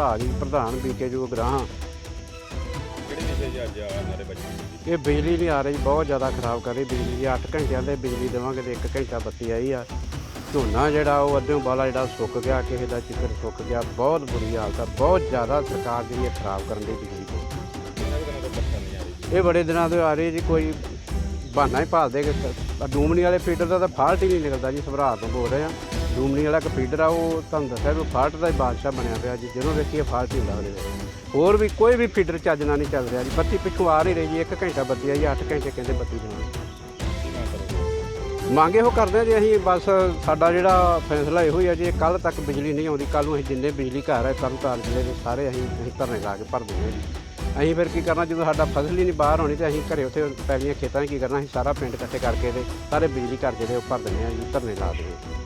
ਭਰਾ ਜੀ ਪ੍ਰਧਾਨ ਬੀਕੇ ਜੋ ਗ੍ਰਾਹਾਂ। ਕਿਹੜੇ ਵਿਸ਼ੇ 'ਚ ਅੱਜ ਆ ਨਾਰੇ ਬੱਚੇ? ਇਹ ਬਿਜਲੀ ਨਹੀਂ ਆ ਰਹੀ ਬਹੁਤ ਜ਼ਿਆਦਾ ਖਰਾਬ ਕਰ ਰਹੀ ਬਿਜਲੀ ਦੀ। 8 ਘੰਟਿਆਂ ਦੇ ਬਿਜਲੀ ਦੇਵਾਂਗੇ ਤੇ 1 ਘੰਟਾ ਬੱਤੀ ਆਈ ਆ। ਝੋਨਾ ਜਿਹੜਾ ਉਹ ਅੱਧਿਓਂ ਬਾਲਾ ਜਿਹੜਾ ਸੁੱਕ ਗਿਆ ਕਿਸੇ ਦਾ ਚਿੱਕਰ ਸੁੱਕ ਗਿਆ। ਬਹੁਤ ਬੁਰੀ ਹਾਲਤ ਆ ਬਹੁਤ ਜ਼ਿਆਦਾ ਸਰਕਾਰ ਜਿਹੜੀ ਇਹ ਖਰਾਬ ਕਰਨ ਦੀ ਬਿਜਲੀ ਤੋਂ ਕਿੰਨਾ ਕੁ ਦਿਨਾਂ ਤੋਂ ਬੱਚਾ ਨਹੀਂ ਆ ਰਹੀ? ਇਹ ਬੜੇ ਦਿਨਾਂ ਤੋਂ ਆ ਰਹੀ ਜੀ ਕੋਈ ਬਹਾਨਾ ਹੀ ਭਾਲਦੇ ਕਿ ਡੂਮਣੀ ਵਾਲੇ ਫੀਡਰ ਦਾ ਤਾਂ ਫਾਲਟ ਹੀ ਨਹੀਂ ਨਿਕਲਦਾ ਜੀ ਸਭਰਾ ਤੋਂ ਬੋਲ ਰਹੇ ਆ। ਡੂਮਣੀ ਵਾਲਾ ਇੱਕ ਫੀਡਰ ਆ, ਉਹ ਤੁਹਾਨੂੰ ਦੱਸਿਆ ਵੀ ਫਾਲਟ ਦਾ ਹੀ ਬਾਦਸ਼ਾਹ ਬਣਿਆ ਪਿਆ ਜੀ ਜਦੋਂ ਵੇਖੀਏ ਫਾਲਟ ਹੀ ਹੁੰਦਾ ਉਹਦੇ ਵਿੱਚ। ਹੋਰ ਵੀ ਕੋਈ ਵੀ ਫੀਡਰ ਚੱਜਣਾ ਨਹੀਂ ਚੱਲ ਰਿਹਾ ਜੀ, ਬੱਤੀ ਪਿੱਛੋਂ ਆ ਨਹੀਂ ਰਹੀ ਜੀ 1 ਘੰਟਾ ਬੱਤੀ ਆਈ 8 ਘੰਟੇ ਕਹਿੰਦੇ ਬੱਤੀ ਜਾਣਾ ਮੰਗ ਇਹੋ ਕਰਦੇ ਆ ਜੀ, ਅਸੀਂ ਬਸ ਸਾਡਾ ਜਿਹੜਾ ਫੈਸਲਾ ਇਹੋ ਹੀ ਆ ਜੀ ਕੱਲ ਤੱਕ ਬਿਜਲੀ ਨਹੀਂ ਆਉਂਦੀ ਕੱਲ ਨੂੰ ਅਸੀਂ ਜਿੰਨੇ ਬਿਜਲੀ ਘਰ ਹੈ ਤਰਨਤਾਰਨ ਜ਼ਿਲ੍ਹੇ ਦੇ ਸਾਰੇ ਅਸੀਂ ਅਸੀਂ ਧਰਨੇ ਲਾ ਕੇ ਭਰ ਦਿੰਦੇ ਹਾਂ ਜੀ। ਅਸੀਂ ਫਿਰ ਕੀ ਕਰਨਾ, ਜਦੋਂ ਸਾਡਾ ਫਸਲ ਹੀ ਨਹੀਂ ਬਾਹਰ ਹੋਣੀ ਤੇ ਅਸੀਂ ਘਰੇ ਉੱਥੇ ਪੈਲੀਆਂ ਖੇਤਾਂ 'ਚ ਕੀ ਕਰਨਾ, ਅਸੀਂ ਸਾਰਾ ਪਿੰਡ ਇਕੱਠੇ ਕਰਕੇ ਤੇ ਸਾਰੇ ਬਿਜਲੀ ਘਰ ਜਿਹੜੇ ਉਹ ਭਰ ਦਿੰਦੇ ਹਾਂ ਜੀ, ਧਰਨੇ ਲਾ ਦਿੰਦੇ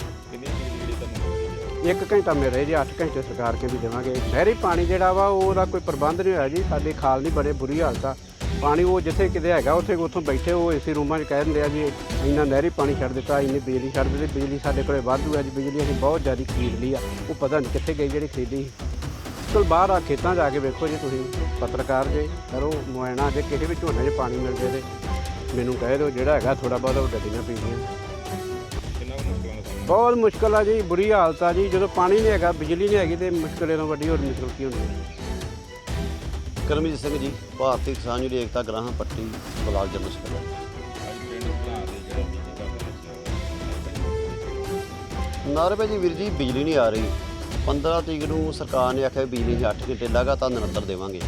ਇੱਕ ਘੰਟਾ ਮਿਲ ਰਿਹਾ ਜੀ 8 ਘੰਟੇ ਸਰਕਾਰ ਵੀ ਦੇਵਾਂਗੇ। ਨਹਿਰੀ ਪਾਣੀ ਜਿਹੜਾ ਵਾ, ਉਹਦਾ ਕੋਈ ਪ੍ਰਬੰਧ ਨਹੀਂ ਹੋਇਆ ਜੀ। ਸਾਡੇ ਖਾਲ ਦੀ ਬੜੇ ਬੁਰੀ ਹਾਲਤ ਆ। ਪਾਣੀ ਉਹ ਜਿੱਥੇ ਕਿਤੇ ਹੈਗਾ, ਉੱਥੇ ਉੱਥੋਂ ਬੈਠੇ, ਉਹ ਏਸੀ ਰੂਮਾਂ 'ਚ ਕਹਿ ਦਿੰਦੇ ਆ ਜੀ, ਇੰਨਾ ਨਹਿਰੀ ਪਾਣੀ ਛੱਡ ਦਿੱਤਾ, ਇੰਨੀ ਬਿਜਲੀ ਛੱਡ ਦਿੱਤੀ, ਬਿਜਲੀ ਸਾਡੇ ਕੋਲੇ ਵਾਧੂ ਹੈ ਜੀ, ਬਿਜਲੀ ਅਸੀਂ ਬਹੁਤ ਜ਼ਿਆਦਾ ਖਰੀਦ ਲਈ ਆ। ਉਹ ਪਤਾ ਨਹੀਂ ਕਿੱਥੇ ਗਈ ਜਿਹੜੀ ਖਰੀਦੀ ਚਲ ਬਾਹਰ ਆ ਖੇਤਾਂ ਜਾ ਕੇ ਵੇਖੋ ਜੀ ਤੁਸੀਂ, ਪੱਤਰਕਾਰ ਜੇ, ਕਰੋ ਮੋਇਣਾ ਜੇ ਕਿਸੇ ਵੀ ਝੋਨੇ 'ਚ ਪਾਣੀ ਮਿਲਦੇ ਤੇ ਮੈਨੂੰ ਕਹਿ ਦਿਓ, ਜਿਹੜਾ ਹੈਗਾ ਥੋੜਾ ਬਹੁਤਾ ਉਹ ਗੱਡੀਆਂ ਪੀਂਦੀਆਂ ਬਹੁਤ ਮੁਸ਼ਕਲ ਆ ਜੀ, ਬੁਰੀ ਹਾਲਤ ਆ ਜੀ। ਜਦੋਂ ਪਾਣੀ ਨਹੀਂ ਹੈਗਾ, ਬਿਜਲੀ ਨਹੀਂ ਹੈਗੀ ਤੇ ਮੁਸ਼ਕਲ ਤੋਂ ਵੱਡੀ ਹੋਰ ਮੁਸ਼ਕਲ ਕੀ ਹੁੰਦੀ ਹੈ? Karamjit Singh ji, Bharti Kisan union Ekta Grahan Patti, block general ਸਕੱਤਰ ਅੱਜ ਨਾਰਵੇ ਜੀ ਵੀਰ ਜੀ, ਬਿਜਲੀ ਨਹੀਂ ਆ ਰਹੀ। 15 ਤਰੀਕ ਨੂੰ ਸਰਕਾਰ ਨੇ ਆਖਿਆ ਵੀ ਬਿਜਲੀ 8 ਘੰਟੇ ਲਗਾਤਾਰ ਨਿਰੰਤਰ ਦੇਵਾਂਗੇ।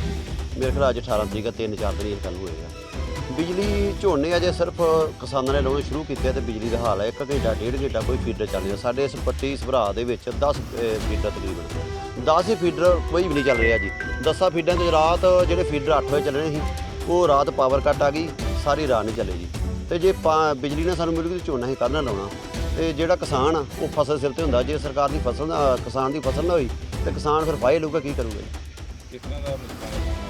ਮੇਰੇ ਖਿਆਲ ਅੱਜ 18 ਤਰੀਕ ਆ 3-4 ਦਿਨ ਇਹ ਚਾਲੂ ਹੋਏਗਾ ਬਿਜਲੀ ਝੋਨੇ ਅਜੇ ਸਿਰਫ ਕਿਸਾਨਾਂ ਨੇ ਲਾਉਣੇ ਸ਼ੁਰੂ ਕੀਤੇ ਆ ਤੇ ਬਿਜਲੀ ਦਾ ਹਾਲ ਹੈ 1 ਘੰਟਾ, ਡੇਢ ਘੰਟਾ ਕੋਈ ਫੀਡਰ ਚੱਲ ਰਿਹਾ। ਸਾਡੇ ਇਸ ਪੱਟੀ ਭਰਾ ਦੇ ਵਿੱਚ 10 ਫੀਡਰ ਤਕਰੀਬਨ। 10 ਹੀ ਫੀਡਰ ਕੋਈ ਵੀ ਨਹੀਂ ਚੱਲ ਰਿਹਾ ਜੀ। 10 ਫੀਡਰਾਂ ਤੇ ਰਾਤ ਜਿਹੜੇ ਫੀਡਰ 8 ਵਜੇ ਚੱਲਣੇ ਸੀ, ਉਹ ਰਾਤ ਪਾਵਰ ਕੱਟ ਆ ਗਈ, ਸਾਰੀ ਰਾਤ ਨਹੀਂ ਚੱਲੇ ਜੀ। ਤੇ ਜੇ ਪਾ- ਬਿਜਲੀ ਨਾਲ ਸਾਨੂੰ ਮਿਲੂਗੀ ਤਾਂ ਝੋਨਾ ਹੀ ਕਰਨਾ ਲਾਉਣਾ। ਤੇ ਜਿਹੜਾ ਕਿਸਾਨ ਆ, ਉਹ ਫਸਲ ਸਿਰ ਤੇ ਹੁੰਦਾ। ਜੇ ਸਰਕਾਰ ਦੀ ਫਸਲ ਨਾ, ਕਿਸਾਨ ਦੀ ਫਸਲ ਨਾ ਹੋਈ, ਤੇ ਕਿਸਾਨ ਫਿਰ ਫਾਇਲ ਲਊਗਾ ਕੀ ਕਰੂਗਾ ਜੀ? ਕਿਸ ਦਾ ਮੁਸ਼ਕਲਾਂ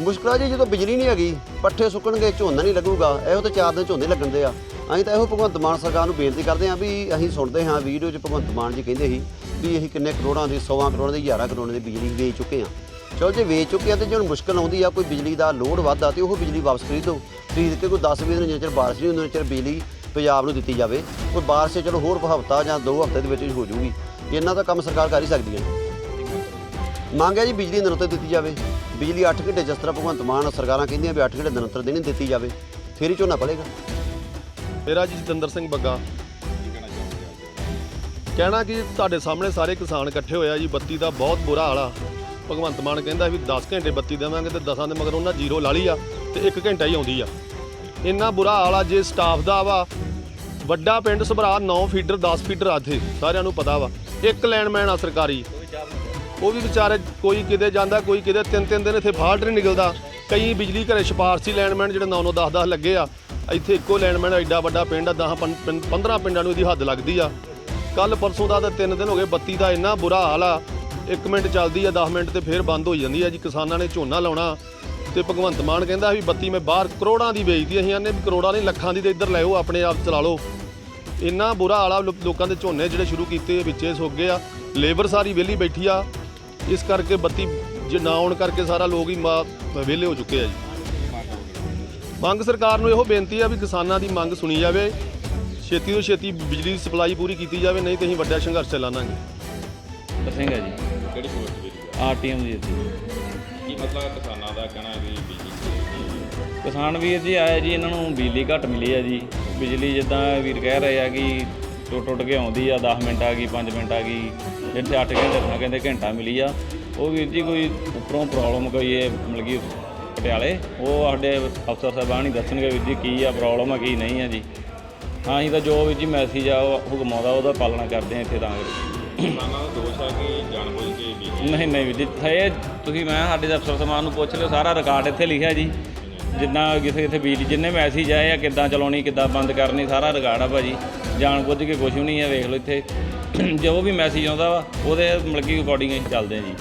ਮੁਸ਼ਕਲ ਆ ਜੀ, ਜਦੋਂ ਬਿਜਲੀ ਨਹੀਂ ਹੈਗੀ, ਪੱਠੇ ਸੁੱਕਣਗੇ, ਝੋਨਾ ਨਹੀਂ ਲੱਗੂਗਾ, ਇਹੋ ਤੇ ਚਾਰ ਦਿਨ ਝੋਨੇ ਲੱਗਣ ਦੇ ਆ। ਅਸੀਂ ਤਾਂ ਇਹੋ ਭਗਵੰਤ ਮਾਨ ਸਰਕਾਰ ਨੂੰ ਬੇਨਤੀ ਕਰਦੇ ਹਾਂ ਵੀ ਅਸੀਂ ਸੁਣਦੇ ਹਾਂ, ਵੀਡੀਓ 'ਚ ਭਗਵੰਤ ਮਾਨ ਜੀ ਕਹਿੰਦੇ ਸੀ ਵੀ ਅਸੀਂ ਕਿੰਨੇ ਕਰੋੜਾਂ ਦੀ 100 ਕਰੋੜਾਂ ਦੀ 11 ਕਰੋੜਾਂ ਦੀ ਬਿਜਲੀ ਵੇਚ ਚੁੱਕੇ ਹਾਂ। ਚਲੋ ਜੇ ਵੇਚ ਚੁੱਕੇ ਆ ਤੇ ਜੇ ਹੁਣ ਮੁਸ਼ਕਲ ਆਉਂਦੀ ਆ, ਕੋਈ ਬਿਜਲੀ ਦਾ ਲੋਡ ਵੱਧਦਾ ਤੇ ਉਹ ਬਿਜਲੀ ਵਾਪਸ ਖਰੀਦੋ। ਖਰੀਦ ਕੇ ਕੋਈ 10 ਵੀਹ ਦਿਨ ਜਿੰਨੇ ਚਿਰ ਬਾਰਿਸ਼ ਨਹੀਂ ਹੁੰਦੀ, ਉਨੇ ਚਿਰ ਬਿਜਲੀ ਪੰਜਾਬ ਨੂੰ ਦਿੱਤੀ ਜਾਵੇ। ਕੋਈ ਬਾਰਿਸ਼ ਚਲੋ ਹੋਰ ਹਫ਼ਤਾ ਜਾਂ ਦੋ ਹਫ਼ਤੇ ਦੇ ਵਿੱਚ ਹੀ ਹੋ ਜਾਊਗੀ ਇਹਨਾਂ ਦਾ ਕੰਮ ਸਰਕਾਰ ਕਰ ਹੀ ਸਕਦੀ ਹੈ। ਮੰਗ ਮੰਗ ਹੈ ਜੀ ਬਿਜਲੀ ਨਿਰੰਤਰ ਦਿੱਤੀ ਜਾਵੇ। ਬਿਜਲੀ 8 ਘੰਟੇ ਜਿਸ ਤਰ੍ਹਾਂ ਭਗਵੰਤ ਮਾਨ ਸਰਕਾਰਾਂ ਕਹਿੰਦੀਆਂ ਵੀ 8 ਘੰਟੇ ਨਿਰੰਤਰ ਦੇਣੀ ਦਿੱਤੀ ਜਾਵੇ, ਫਿਰ ਹੀ ਝੋਨਾ ਪੜੇਗਾ ਮੇਰਾ ਜੀ ਜਤਿੰਦਰ ਸਿੰਘ ਬੱਗਾ। ਕਹਿਣਾ ਕਿ ਤੁਹਾਡੇ ਸਾਹਮਣੇ ਸਾਰੇ ਕਿਸਾਨ ਇਕੱਠੇ ਹੋਇਆ ਜੀ, ਬੱਤੀ ਦਾ ਬਹੁਤ ਬੁਰਾ ਹਾਲ ਆ। ਭਗਵੰਤ ਮਾਨ ਕਹਿੰਦਾ ਵੀ 10 ਘੰਟੇ ਬੱਤੀ ਦੇਵਾਂਗੇ ਤੇ 10ਾਂ ਦੇ ਮਗਰ ਉਹਨਾਂ ਜ਼ੀਰੋ ਲਾ ਲਈ ਆ ਤੇ 1 ਘੰਟਾ ਹੀ ਆਉਂਦੀ ਆ। ਇੰਨਾ ਬੁਰਾ ਹਾਲ ਆ, ਜੇ ਸਟਾਫ ਦਾ ਵਾ, ਵੱਡਾ ਪਿੰਡ ਸਭਰਾ 9 ਫੀਡਰ 10 ਫੀਡਰ ਆ ਇੱਥੇ, ਸਾਰਿਆਂ ਨੂੰ ਪਤਾ ਵਾ। ਇੱਕ ਲੈਂਡਮੈਨ ਆ ਸਰਕਾਰੀ। ਉਹ ਵੀ ਵਿਚਾਰੇ ਕੋਈ ਕਿਤੇ ਜਾਂਦਾ, ਕੋਈ ਕਿਤੇ ਤਿੰਨ ਤਿੰਨ ਦਿਨ ਇੱਥੇ ਫਾਲਟ ਨਹੀਂ ਨਿਕਲਦਾ। ਕਈ ਬਿਜਲੀ ਘਰੇ ਸਿਫਾਰਸ਼ੀ ਲੈਂਡਮੈਨ ਜਿਹੜੇ 9 9 10 10 ਲੱਗੇ ਆ। ਇੱਥੇ ਇੱਕੋ ਲੈਂਡਮੈਨ, ਐਡਾ ਵੱਡਾ ਪਿੰਡ ਆ 10 15 ਪਿੰਡਾਂ ਨੂੰ ਇਹਦੀ ਹੱਦ ਲੱਗਦੀ ਆ। ਕੱਲ ਪਰਸੋਂ ਦਾ ਤਾਂ ਤਿੰਨ ਦਿਨ ਹੋ ਗਏ, ਬੱਤੀ ਦਾ ਇੰਨਾ ਬੁਰਾ ਹਾਲ ਆ। 1 ਮਿੰਟ ਚੱਲਦੀ ਆ 10 ਮਿੰਟ ਤੇ ਫੇਰ ਬੰਦ ਹੋ ਜਾਂਦੀ ਆ ਜੀ, ਕਿਸਾਨਾਂ ਨੇ ਝੋਨਾ ਲਾਉਣਾ। ਤੇ ਭਗਵੰਤ ਮਾਨ ਕਹਿੰਦਾ ਵੀ ਬੱਤੀ ਮੈਂ ਬਾਹਰ ਕਰੋੜਾਂ ਦੀ ਵੇਚਦੀ ਅਸੀਂ ਆਨੇ ਵੀ ਕਰੋੜਾਂ ਨਹੀਂ, ਲੱਖਾਂ ਦੀ ਤੇ ਇੱਧਰ ਲੈਓ ਆਪਣੇ ਆਪ ਚਲਾ ਲਓ। ਇੰਨਾ ਬੁਰਾ ਹਾਲ ਆ ਲੋਕਾਂ ਦੇ ਝੋਨੇ ਜਿਹੜੇ ਸ਼ੁਰੂ ਕੀਤੇ ਵਿੱਚੇ ਸੁੱਕ ਗਏ ਆ। ਲੇਬਰ ਸਾਰੀ ਵਿਹਲੀ ਬੈਠੀ ਆ। ਇਸ ਕਰਕੇ ਬੱਤੀ ਜੇ ਨਾ ਆਉਣ ਕਰਕੇ ਸਾਰਾ ਲੋਕ ਹੀ ਵਿਹਲੇ ਹੋ ਚੁੱਕੇ ਆ ਜੀ। ਮੰਗ ਸਰਕਾਰ ਨੂੰ ਇਹੋ ਬੇਨਤੀ ਆ ਵੀ ਕਿਸਾਨਾਂ ਦੀ ਮੰਗ ਸੁਣੀ ਜਾਵੇ। ਛੇਤੀ ਤੋਂ ਛੇਤੀ ਬਿਜਲੀ ਦੀ ਸਪਲਾਈ ਪੂਰੀ ਕੀਤੀ ਜਾਵੇ ਨਹੀਂ ਤੇ ਅਸੀਂ ਵੱਡਾ ਸੰਘਰਸ਼ ਚਲਾਵਾਂਗੇ। ਹੈ ਜੀ। ਕਿਹੜੀ ਪੋਸਟ ਬਿਜਲੀ ਆਰਟੀਐਮ ਜੀ। ਇੱਥੇ। ਕੀ ਮਸਲਾ ਕਿਸਾਨਾਂ ਦਾ ਕਹਿਣਾ ਹੈ ਵੀ ਬਿਜਲੀ ਦੀ ਕਿਸਾਨ ਵੀਰ ਜੀ ਆਏ ਜੀ ਇਹਨਾਂ ਨੂੰ ਬਿਜਲੀ ਘੱਟ ਮਿਲੀ ਹੈ ਜੀ। ਬਿਜਲੀ ਜਿੱਦਾਂ ਵੀਰ ਕਹਿ ਰਹੇ ਆ ਕਿ ਟੁੱਟ ਟੁੱਟ ਕੇ ਆਉਂਦੀ ਆ 10 ਮਿੰਟ ਆ ਗਈ 5 ਮਿੰਟ ਆ ਗਈ ਜਿੱਥੇ 8 ਘੰਟੇ ਤਾਂ ਕਹਿੰਦੇ ਘੰਟਾ ਮਿਲੀ ਆ। ਉਹ ਵੀਰ ਜੀ ਕੋਈ ਉੱਪਰੋਂ ਪ੍ਰੋਬਲਮ ਕੋਈ ਇਹ ਮਤਲਬ ਕਿ ਪਟਿਆਲੇ? ਉਹ ਸਾਡੇ ਅਫਸਰ ਸਾਹਿਬਾਨ ਹੀ ਦੱਸਣਗੇ ਵੀਰ ਜੀ ਕੀ ਆ ਪ੍ਰੋਬਲਮ ਆ ਕੀ ਨਹੀਂ ਆ ਜੀ। ਹਾਂ ਅਸੀਂ ਤਾਂ ਜੋ ਵੀਰ ਜੀ ਮੈਸੇਜ ਆ ਉਹ ਹੁਕਮ ਆਉਂਦਾ ਉਹਦਾ ਪਾਲਣਾ ਕਰਦੇ ਆ ਇੱਥੇ ਤਾਂ। ਕਰਕੇ ਕਿਸਾਨਾਂ ਦਾ ਦੋਸ਼ ਹੈ ਕਿ ਜਾਣਬੁੱਝ ਕੇ ਬਿਜਲੀ ਨਹੀਂ ਨਹੀਂ ਵੀਰ ਜੀ ਇਹ ਤੁਸੀਂ ਮੈਂ ਸਾਡੇ ਅਫਸਰ ਸਮਾਨ ਨੂੰ ਪੁੱਛ ਲਿਓ ਸਾਰਾ ਰਿਕਾਰਡ ਇੱਥੇ ਲਿਖਿਆ ਜੀ। ਜਿੱਦਾਂ ਕਿਸੇ ਕਿਥੇ ਬਿਜਲੀ ਜਿੰਨੇ ਮੈਸੇਜ ਆਏ ਆ, ਕਿੱਦਾਂ ਚਲਾਉਣੀ, ਕਿੱਦਾਂ ਬੰਦ ਕਰਨੀ, ਸਾਰਾ ਰਿਕਾਰਡ ਆ ਭਾਜੀ। ਜਾਣ ਬੁੱਝ ਕੇ ਕੁਝ ਵੀ ਨਹੀਂ ਆ, ਵੇਖ ਲਓ ਇੱਥੇ। ਜੋ ਵੀ ਮੈਸੇਜ ਆਉਂਦਾ ਵਾ, ਉਹਦੇ ਮਤਲਬ ਕਿ ਅਕੋਰਡਿੰਗ ਅਸੀਂ ਚੱਲਦੇ ਹਾਂ ਜੀ।